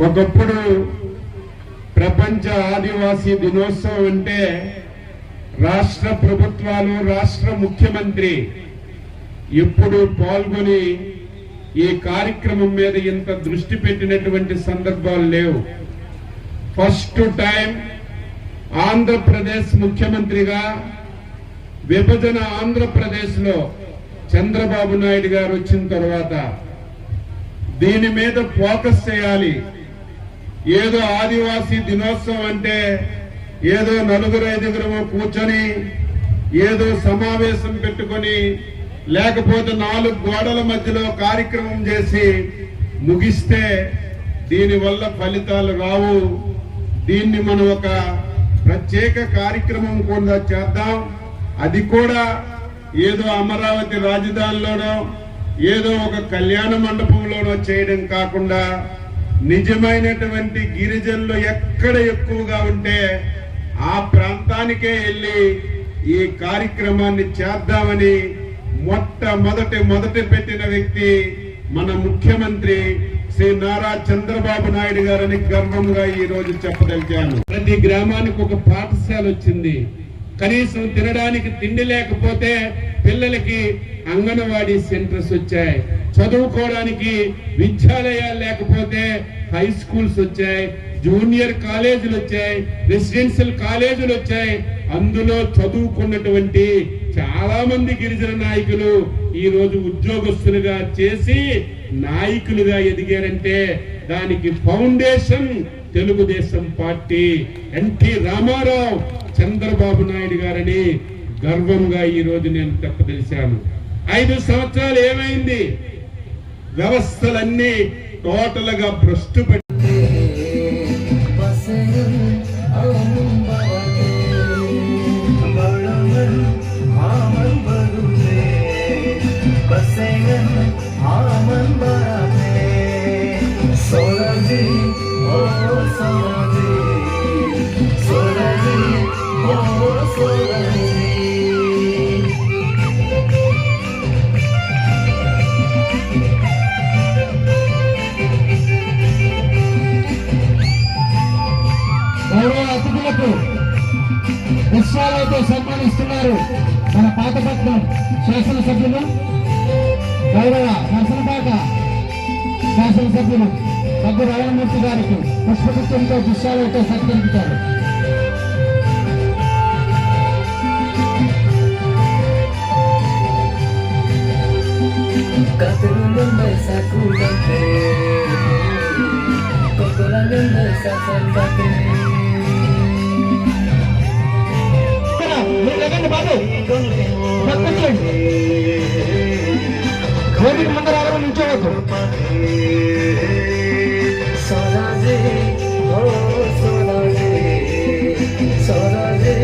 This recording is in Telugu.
ఒకప్పుడు ప్రపంచ ఆదివాసీ దినోత్సవం అంటే రాష్ట్ర ప్రభుత్వాలు రాష్ట్ర ముఖ్యమంత్రి ఎప్పుడు పాల్గొని ఈ కార్యక్రమం మీద ఇంత దృష్టి పెట్టినటువంటి సందర్భాలు లేవు. ఫస్ట్ టైం ఆంధ్రప్రదేశ్ ముఖ్యమంత్రిగా విభజన ఆంధ్రప్రదేశ్లో చంద్రబాబు నాయుడు గారు వచ్చిన తర్వాత దీని మీద ఫోకస్ చేయాలి. ఏదో ఆదివాసీ దినోత్సవం అంటే ఏదో నలుగురు ఐదుగురు కూర్చొని ఏదో సమావేశం పెట్టుకొని లేకపోతే నాలుగు గోడల మధ్యలో కార్యక్రమం చేసి ముగిస్తే దీనివల్ల ఫలితాలు రావు. దీన్ని మనం ఒక ప్రత్యేక కార్యక్రమం కూడా చేద్దాం. అది కూడా ఏదో అమరావతి రాజధానిలోనో ఏదో ఒక కళ్యాణ మండపంలోనో చేయడం కాకుండా నిజమైనటువంటి గిరిజనులు ఎక్కడ ఎక్కువగా ఉంటే ఆ ప్రాంతానికే వెళ్ళి ఈ కార్యక్రమాన్ని చేద్దామని మొట్టమొదటి మొదటి పెట్టిన వ్యక్తి మన ముఖ్యమంత్రి శ్రీ నారా చంద్రబాబు నాయుడు గారని గర్వంగా ఈ రోజు చెప్పదలిచాను. ప్రతి గ్రామానికి ఒక పాఠశాల వచ్చింది. కనీసం తినడానికి తిండి లేకపోతే పిల్లలకి అంగన్వాడీ సెంటర్స్ వచ్చాయి. చదువుకోవడానికి విద్యాలయాలు లేకపోతే హై స్కూల్స్ వచ్చాయి జూనియర్ కాలేజీలు వచ్చాయి రెసిడెన్షియల్ కాలేజీలు వచ్చాయి. అందులో చదువుకున్నటువంటి చాలా మంది గిరిజన నాయకులు ఈ రోజు ఉద్యోగస్తులుగా చేసి నాయకులుగా ఎదిగారంటే దానికి foundation Telugu Desam party N T Rama Rao Chandrababu Naidu గారని గర్వంగా ఈ రోజు నేను చెప్పదలిశాను ఐదు సంవత్సరాలు ఏమైంది? వ్యవస్థలన్నీ టోటల్ గా భ్రష్టు పెట్టి बसें అతిథులకు పుష్పాలతో సన్మానిస్తున్నారు మన పాతపట్నం శాసనసభ్యులు గౌరవ నరసనపాక శాసనసభ్యులు దగ్గు రామమూర్తి గారికి పుష్పగుత్వంతో పుష్పాలతో సత్కరించారు. Katurunde sakudate Kokoranunde sasandate Babu ಕೂತ್ಕೊಳ್ಳಿ ಕೋವಿಡ್ ಮುಂದೆ ಆದರೂ ನಿಂಚೋಬೇಕು ಸೋನಾಜೆ ಸೋನಾಜೆ ಸೋನಾಜೆ